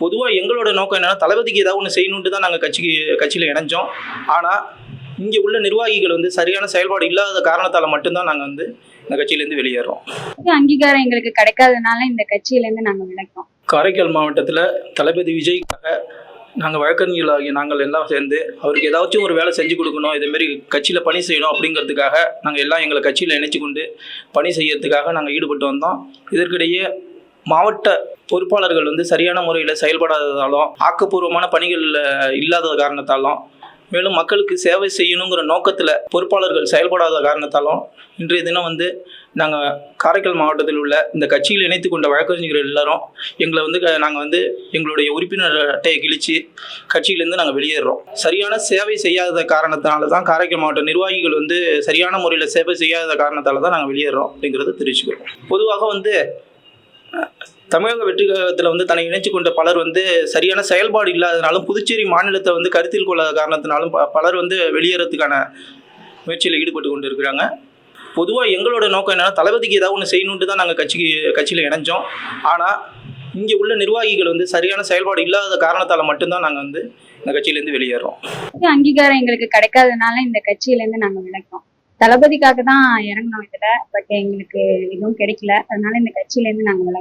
பொதுவாக எங்களோட நோக்கம் என்னன்னா தளபதிக்கு ஏதாவது ஒன்று செய்யணுன்ட்டு தான் நாங்கள் கட்சிக்கு கட்சியில் இணைஞ்சோம். ஆனால் இங்கே உள்ள நிர்வாகிகள் வந்து சரியான செயல்பாடு இல்லாத காரணத்தால் மட்டும்தான் நாங்கள் வந்து இந்த கட்சியிலேருந்து வெளியேறோம். அங்கீகாரம் எங்களுக்கு கிடைக்காதனால இந்த கட்சியில இருந்து நாங்க விலகிறோம் காரைக்கால் மாவட்டத்தில் தளபதி விஜய்க்காக நாங்கள் வழக்கறிஞர்களாகிய நாங்கள் எல்லாம் சேர்ந்து அவருக்கு ஏதாச்சும் ஒரு வேலை செஞ்சு கொடுக்கணும் இதேமாரி கட்சியில் பணி செய்யணும் அப்படிங்கிறதுக்காக நாங்கள் எல்லாம் எங்களை கட்சியில் இணைச்சு கொண்டு பணி செய்யறதுக்காக நாங்கள் ஈடுபட்டு வந்தோம். இதற்கிடையே மாவட்ட பொறுப்பாளர்கள் வந்து சரியான முறையில் செயல்படாததாலும் ஆக்கப்பூர்வமான பணிகள் இல்லாத காரணத்தாலும் மேலும் மக்களுக்கு சேவை செய்யணுங்கிற நோக்கத்தில் பொறுப்பாளர்கள் செயல்படாத காரணத்தாலும் இன்றைய தினம் வந்து நாங்கள் காரைக்கால் மாவட்டத்தில் உள்ள இந்த கட்சியில் இணைத்து கொண்ட வழக்கறிஞர்கள் எல்லாரும் எங்களை வந்து நாங்கள் வந்து எங்களுடைய உறுப்பினர் அட்டையை கிழித்து கட்சியிலேருந்து நாங்கள் வெளியேறுறோம். சரியான சேவை செய்யாத காரணத்தினால தான் காரைக்கால் மாவட்ட நிர்வாகிகள் வந்து சரியான முறையில் சேவை செய்யாத காரணத்தால் தான் நாங்கள் வெளியேறோம் அப்படிங்கிறத தெரிவிச்சுக்கிறோம். பொதுவாக வந்து தமிழக வெற்றி கழகத்தில் வந்து தன்னை இணைச்சு கொண்ட பலர் வந்து சரியான செயல்பாடு இல்லாதனாலும் புதுச்சேரி மாநிலத்தை வந்து கருத்தில் கொள்ளாத காரணத்தினாலும் பலர் வந்து வெளியேறதுக்கான முயற்சியில் ஈடுபட்டு கொண்டு இருக்கிறாங்க பொதுவாக எங்களோட நோக்கம் என்னென்னா தளபதிக்கு ஏதாவது ஒன்று செய்யணுன்ட்டு தான் நாங்கள் கட்சிக்கு கட்சியில் இணைஞ்சோம். ஆனால் இங்கே உள்ள நிர்வாகிகள் வந்து சரியான செயல்பாடு இல்லாத காரணத்தால் மட்டும்தான் நாங்கள் வந்து இந்த கட்சியிலேருந்து வெளியேறோம். அங்கீகாரம் எங்களுக்கு கிடைக்காதனால இந்த கட்சியிலேருந்து நாங்கள் விளக்கோம் தளபதிக்காக தான் இறங்கணும் இதில் பட் எங்களுக்கு எதுவும் கிடைக்கல. அதனால இந்த கட்சியிலேருந்து நாங்கள் விளக்கோம்